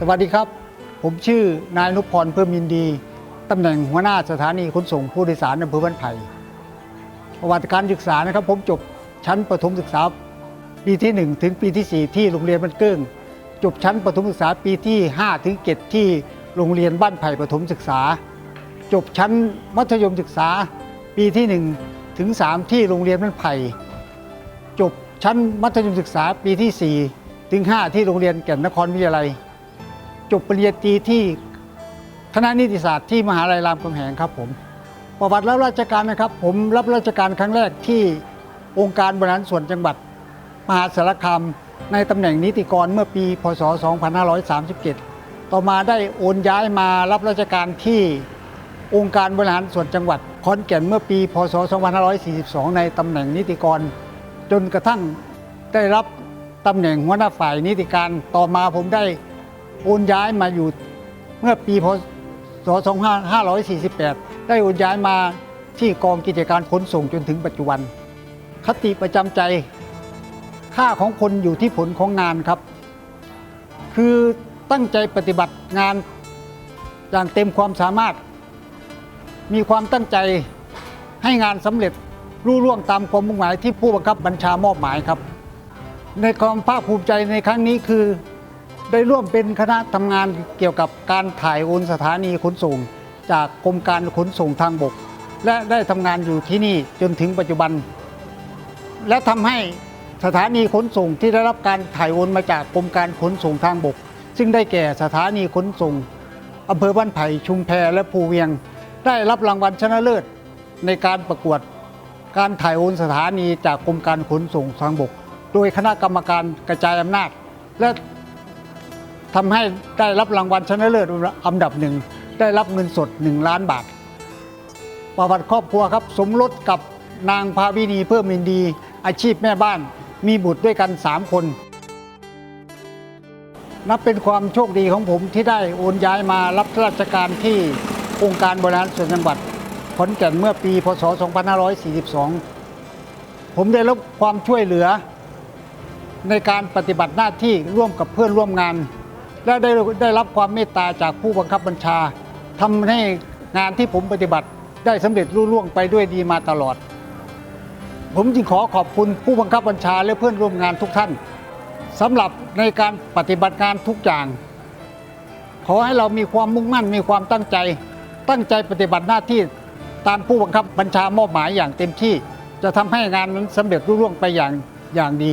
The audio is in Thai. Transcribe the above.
สวัสดีครับ ผมชื่อนายนุพรเพิ่มยินดี ตำแหน่งหัวหน้าสถานีขนส่งผู้โดยสารอำเภอบ้านไผ่ประวัติการศึกษานะครับ ผมจบชั้นประถมศึกษาปีที่ 1 ถึงปีที่ 4 ที่โรงเรียนบ้านเกิ้ง จบชั้นประถมศึกษาปีที่ 5 ถึง 7 ที่โรงเรียนบ้านไผ่ประถมศึกษา จบชั้นมัธยมศึกษา ปีที่ 1 ถึง 3 ที่โรงเรียนบ้านไผ่ จบชั้นมัธยมศึกษาปีที่ 4 ถึง 5 ที่โรงเรียนแก่นนครวิทยาลัย จบปริญญาตรีที่คณะนิติศาสตร์ที่มหาลัยรามคำแหงครับผมประวัติรับราชการนะครับ ผมรับราชการครั้งแรกที่องค์การบริหารส่วนจังหวัด มหาสารคามในตำแหน่งนิติกรเมื่อปี พศ 2537 ต่อมาได้โอนย้ายมารับราชการที่องค์การบริหารส่วนจังหวัดขอนแก่นเมื่อปี พศ 2542 ในตำแหน่งนิติกร จนกระทั่งได้รับตำแหน่งหัวหน้าฝ่ายนิติการ ต่อมาผมได้ โอนย้ายมาอยู่เมื่อปีพศ 2548 ได้โอนย้ายมาที่กองกิจการขนส่งจนถึงปัจจุบัน คติประจำใจ ค่าของคนอยู่ที่ผลของงานครับ คือตั้งใจปฏิบัติงานอย่างเต็มความสามารถ มีความตั้งใจให้งานสำเร็จรุ่ร่วงตามความมุ่งหมายที่ผู้บังคับบัญชามอบหมายครับ ในความภาคภูมิใจในครั้งนี้คือ ได้ร่วมเป็นคณะทำงานเกี่ยวกับการถ่ายโอนสถานีขนส่ง จากกรมการขนส่งทางบก และได้ทำงานอยู่ที่นี่จนถึงปัจจุบัน และทำให้สถานีขนส่งที่ได้รับการถ่ายโอนมาจากกรมการขนส่งทางบก ซึ่งได้แก่สถานีขนส่งอำเภอบ้านไผ่ชุมแพและภูเวียง ได้รับรางวัลชนะเลิศในการประกวดการถ่ายโอนสถานีจากกรมการขนส่งทางบก โดยคณะกรรมการกระจายอำนาจ และ ทำให้ได้รับรางวัลชนะเลิศอันดับหนึ่งได้รับเงินสด 1 ล้านบาท ประวัติครอบครัวครับ สมรสกับนางภาวินีเพิ่มมินดี อาชีพแม่บ้าน มีบุตรด้วยกัน 3 คน นับเป็นความโชคดีของผมที่ได้โอนย้ายมารับราชการที่องค์การบริหารส่วนจังหวัดขอนแก่นเมื่อปี พศ 2542 ผมได้รับความช่วยเหลือในการปฏิบัติหน้าที่ร่วมกับเพื่อนร่วมงาน และได้ได้รับความเมตตาจากผู้บังคับบัญชาทำให้งานที่ผมปฏิบัติได้สำเร็จรุ่ร่วงไปด้วยดีมาตลอด ผมจึงขอขอบคุณผู้บังคับบัญชาและเพื่อนร่วมงานทุกท่านสำหรับในการปฏิบัติงานทุกอย่าง ขอให้เรามีความมุ่งมั่นมีความตั้งใจ ตั้งใจปฏิบัติหน้าที่ตามผู้บังคับบัญชามอบหมายอย่างเต็มที่ จะทำให้งานนั้นสำเร็จรุ่ร่วงไปอย่างอย่างดี